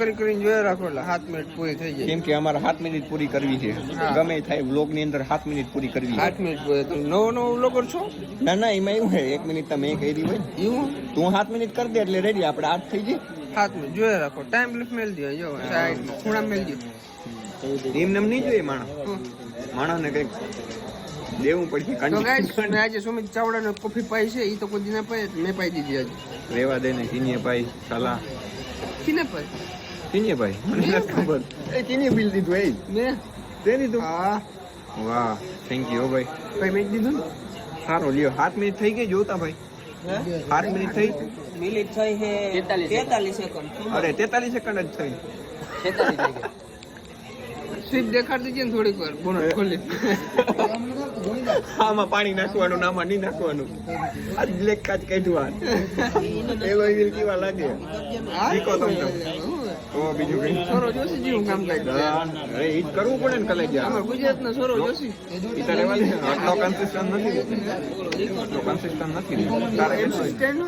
કરી કરીને જોયા રાખો એટલે સાત મિનિટ પૂરી થઈ જાય. કેમ કે અમારે સાત મિનિટ પૂરી કરવી છે. ગમે થાય વ્લોગની અંદર સાત મિનિટ પૂરી કરવી. આઠ મિનિટ પૂરી. નવો નવો લોકો છો? ના ના એમાં એવું છે એક મિનિટ તમે કરી હોય એવું? તું સાત મિનિટ કરી દે એટલે રેડી આપણે આઠ થઈ જાય. સાત મિનિટ જોયા રાખો. ટાઈમ લિફ્ટ મેળ દો. જો સાઈડ ખૂણા મેળ દો. એમ નેમ નહીં જોઈએ માણસ. માણસને કંઈક દેવું પડશે તો ગાઈસ મેં આજે સુમિત ચાવડાનો કોફી પાઈ છે એ તો કોઈ દી ના પાઈ મેં પાઈ દીધી આજે. રેવા દે ને ચીનીએ પાઈ સલાહ કીને પાઈ? ચીનીએ ભાઈ? મને નથી ખબર. એ ચીનીએ બિલ દીધું એ મેં તે દીધું હા. વાહ થેન્ક યુ ભાઈ. ભાઈ મેં દીધું ને? સારો લ્યો. સાત મિનિટ થઈ ગઈ જોતા ભાઈ. સાત મિનિટ થઈ. મિનિટ થઈ હે. તેતાલીસ સેકન્ડ. અરે તેતાલીસ સેકન્ડ જ થઈ. સ્વીપ દેખાડતી છે ને થોડીક વાર. બોનટ ખોલી. આમાં પાણી નાખવાનું આમાં નહીં નાખવાનું. આ બ્લેક કાચ કાઢવા એવો એવી કેવા લાગે? શીખો તમને તો. બીજું કઈ? સોરો જોશી જેવું કામ કાજ અરે ઈ કરવું પડે ને કલેજા. અમાર ગુજરાતનો સોરો જોશી. ઈ તારે રેવા દે આટલો કન્સિસ્ટન્ટ નથી. આટલો કન્સિસ્ટન્ટ નથી. તારે એમ સ્ટેન્ડ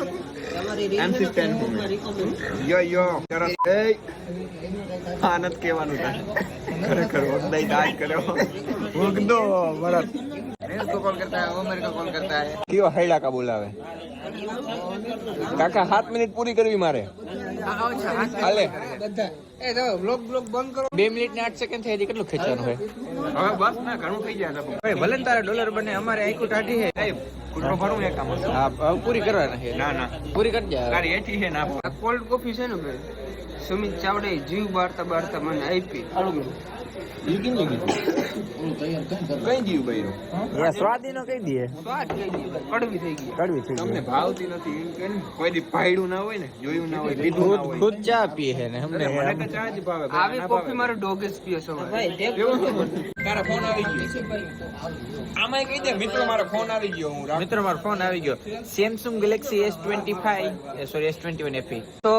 કન્સિસ્ટન્ટ યો યો. એ હા નથી કહેવાનું તારે. ખરેખર વગદાઈ દાજ કર્યો. વગદો ભરત को कॉल करता है वो मेरे को कॉल करता है કયો હૈડા કા બોલાવે કાકા સાત મિનિટ પૂરી કરવી મારે હાલે એ તો બ્લોગ બ્લોગ બંધ કરો બે મિનિટ ને આઠ સેકન્ડ થઈ કેટલું ખેંચવાનું હોય હવે બસ ના ઘણું થઈ જાય લગભગ. ભલે ને તારા ડોલર બને અમારે આઈકુ ટાઢી હે એ કૂતરો ભરું એક આમ હા હવે પૂરી કરવાના છે ના ના પૂરી કરી દે તારી એઠી છે ના આ કોલ્ડ કોફી છે ને ભાઈ સુમિત ચાવડે જીવ બારતા બારતા મને આપી ઈ કેમ નહીં કીધું? કઈ જીવ બૈરો સ્વાદી નો કહી દે સ્વાદ કઈ ગઈ કડવી થઈ ગઈ. કડવી થઈ તમને ભાવતી નથી એમ કે કોઈ દી ના હોય ને જોયું ના હોય લીધું ના ખુદ હોય. ખુદ ચા પીએ છે ને અમને મને તો ચા જ ભાવે આવી કોફી મારો ડોગ જ પીએ છે? તારા ફોન આવી ગયો. આમાં કહી દે મિત્રો મારો ફોન આવી ગયો હું મિત્રો મારો ફોન આવી ગયો. Samsung Galaxy S twenty five sorry S twenty one FE તો